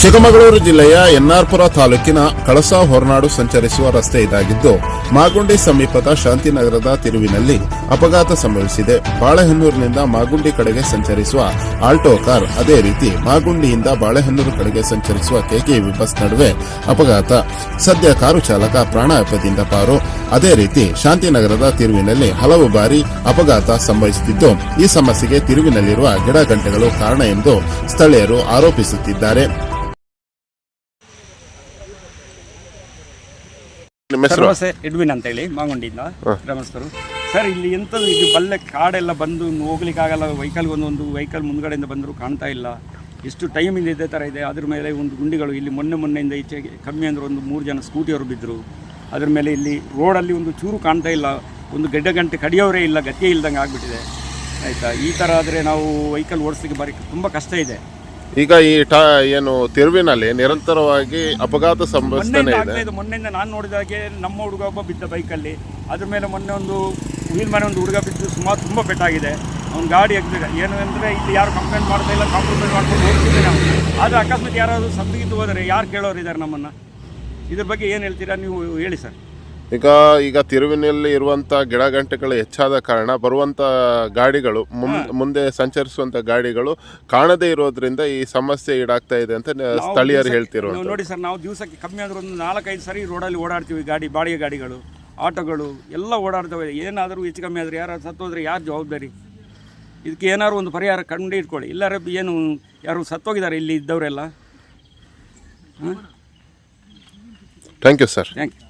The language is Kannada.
ಚಿಕ್ಕಮಗಳೂರು ಜಿಲ್ಲೆಯ ಎನ್ಆರ್ಪುರ ತಾಲೂಕಿನ ಕಳಸಾ ಹೊರನಾಡು ಸಂಚರಿಸುವ ರಸ್ತೆ ಇದಾಗಿದ್ದು, ಮಾಗುಂಡಿ ಸಮೀಪದ ಶಾಂತಿನಗರದ ತಿರುವಿನಲ್ಲಿ ಅಪಘಾತ ಸಂಭವಿಸಿದೆ. ಬಾಳೆಹನ್ನೂರಿನಿಂದ ಮಾಗುಂಡಿ ಕಡೆಗೆ ಸಂಚರಿಸುವ ಆಲ್ಟೋ ಕಾರ್ ಅದೇ ರೀತಿ ಮಾಗುಂಡಿಯಿಂದ ಬಾಳೆಹನ್ನೂರು ಕಡೆಗೆ ಸಂಚರಿಸುವ ಕೆಕೆವಿ ಬಸ್ ನಡುವೆ ಅಪಘಾತ. ಸದ್ಯ ಕಾರು ಚಾಲಕ ಪ್ರಾಣಾಪಾಯದಿಂದ ಪಾರು. ಅದೇ ರೀತಿ ಶಾಂತಿನಗರದ ತಿರುವಿನಲ್ಲಿ ಹಲವು ಬಾರಿ ಅಪಘಾತ ಸಂಭವಿಸುತ್ತಿದ್ದು, ಈ ಸಮಸ್ಯೆಗೆ ತಿರುವಿನಲ್ಲಿರುವ ಗಿಡ ಗಂಟೆಗಳು ಕಾರಣ ಎಂದು ಸ್ಥಳೀಯರು ಆರೋಪಿಸುತ್ತಿದ್ದಾರೆ. ನಿಮ್ಮ ಅಂತ ಎಡ್ವಿನ್ ಅಂತೇಳಿ ಮಾಗುಂಡಿಯಿಂದ. ಗ್ರಾಮಸ್ಥರು ಸರ್ ಇಲ್ಲಿ ಎಂಥದ್ದು ಇದು ಬಲ್ಲೆ ಕಾಡೆಲ್ಲ ಬಂದು ಹೋಗ್ಲಿಕ್ಕಾಗಲ್ಲ ವೆಹಿಕಲ್ ಒಂದೊಂದು ವೆಹಿಕಲ್ ಮುಂದ್ಗಡೆಯಿಂದ ಬಂದರೂ ಕಾಣ್ತಾ ಇಲ್ಲ. ಎಷ್ಟು ಟೈಮಿಂದ ಇದೇ ಥರ ಇದೆ. ಅದ್ರ ಮೇಲೆ ಒಂದು ಗುಂಡಿಗಳು ಇಲ್ಲಿ ಮೊನ್ನೆ ಮೊನ್ನೆಯಿಂದ ಈಚೆಗೆ ಕಮ್ಮಿ ಅಂದ್ರೆ ಒಂದು ಮೂರು ಜನ ಸ್ಕೂಟಿಯವರು ಬಿದ್ದರು ಅದ್ರ ಮೇಲೆ ಇಲ್ಲಿ ರೋಡಲ್ಲಿ ಒಂದು ಚೂರು ಕಾಣ್ತಾ ಇಲ್ಲ. ಒಂದು ಗಡ್ಡ ಗಂಟೆ ಕಡಿಯೋರೇ ಇಲ್ಲ ಗತಿಯೇ ಇಲ್ದಂಗೆ ಆಗಿಬಿಟ್ಟಿದೆ. ಆಯಿತಾ? ಈ ಥರ ಆದರೆ ನಾವು ವೆಹಿಕಲ್ ಓಡಿಸ್ಲಿಕ್ಕೆ ಬರೀ ತುಂಬ ಕಷ್ಟ ಇದೆ. ಈಗ ಈ ಟಾ ಏನು ತಿರುವಿನಲ್ಲಿ ನಿರಂತರವಾಗಿ ಅಪಘಾತ ಸಂಭವಿಸ್ತಾನೆ ಮೊನ್ನೆಯಿಂದ ಇದೆ. ನೋಡಿದ ಇದೆ. ಮೊನ್ನೆಯಿಂದ ನಾನು ನೋಡಿದಾಗೆ ನಮ್ಮ ಹುಡುಗ ಒಬ್ಬ ಬಿದ್ದ ಬೈಕಲ್ಲಿ ಅದ್ರ ಮೇಲೆ ಮೊನ್ನೆ ಒಂದು ವೀಲ್ ಮನೆ ಒಂದು ಹುಡುಗ ಬಿದ್ದು ಸುಮಾರು ತುಂಬ ಪೆಟ್ಟಾಗಿದೆ. ಅವ್ನು ಗಾಡಿ ಎಗ್ದಿದೆ. ಏನು ಅಂದರೆ ಇಲ್ಲಿ ಯಾರು ಕಂಪ್ಲೇಂಟ್ ಮಾಡ್ತಾ ಇಲ್ಲ ಕಾಂಪ್ಲೇಂಟ್ ಮಾಡ್ಕೊಂಡು ಹೋಗ್ತಿದ್ದೆ ನಾವು ಆದರೆ ಅಕಸ್ಮಾತ್ ಯಾರಾದರೂ ಸತ್ತಿಗಿದ್ದು ಹೋದರೆ ಯಾರು ಕೇಳೋರು ಇದ್ದಾರೆ ನಮ್ಮನ್ನು? ಇದ್ರ ಬಗ್ಗೆ ಏನು ಹೇಳ್ತೀರಾ? ನೀವು ಹೇಳಿ ಸರ್. ಈಗ ಈಗ ತಿರುವಿನಲ್ಲಿ ಇರುವಂಥ ಗಿಡ ಗಂಟೆಗಳು ಹೆಚ್ಚಾದ ಕಾರಣ ಬರುವಂತ ಗಾಡಿಗಳು ಮುಂದೆ ಸಂಚರಿಸುವಂತ ಗಾಡಿಗಳು ಕಾಣದೇ ಇರೋದ್ರಿಂದ ಈ ಸಮಸ್ಯೆ ಈಡಾಗ್ತಾ ಇದೆ ಅಂತ ಸ್ಥಳೀಯರು ಹೇಳ್ತಿರೋ ನೋಡಿ ಸರ್ ನಾವು ದಿವಸಕ್ಕೆ ಕಮ್ಮಿ ಆದರೂ ಒಂದು ನಾಲ್ಕೈದು ಸರಿ ರೋಡಲ್ಲಿ ಓಡಾಡ್ತೀವಿ ಗಾಡಿ ಬಾಡಿಗೆ ಗಾಡಿಗಳು ಆಟೋಗಳು ಎಲ್ಲ ಓಡಾಡ್ತವೆ. ಏನಾದರೂ ಹೆಚ್ಚು ಕಮ್ಮಿ ಆದರೆ ಯಾರು ಸತ್ತೋದ್ರೆ ಯಾರು ಜವಾಬ್ದಾರಿ? ಇದಕ್ಕೆ ಏನಾದ್ರು ಒಂದು ಪರಿಹಾರ ಕಂಡು ಇಟ್ಕೊಳ್ಳಿ ಇಲ್ಲಾರ ಏನು ಯಾರು ಸತ್ತೋಗಿದ್ದಾರೆ ಇಲ್ಲಿ ಇದ್ದವರೆಲ್ಲ? Thank you sir thank you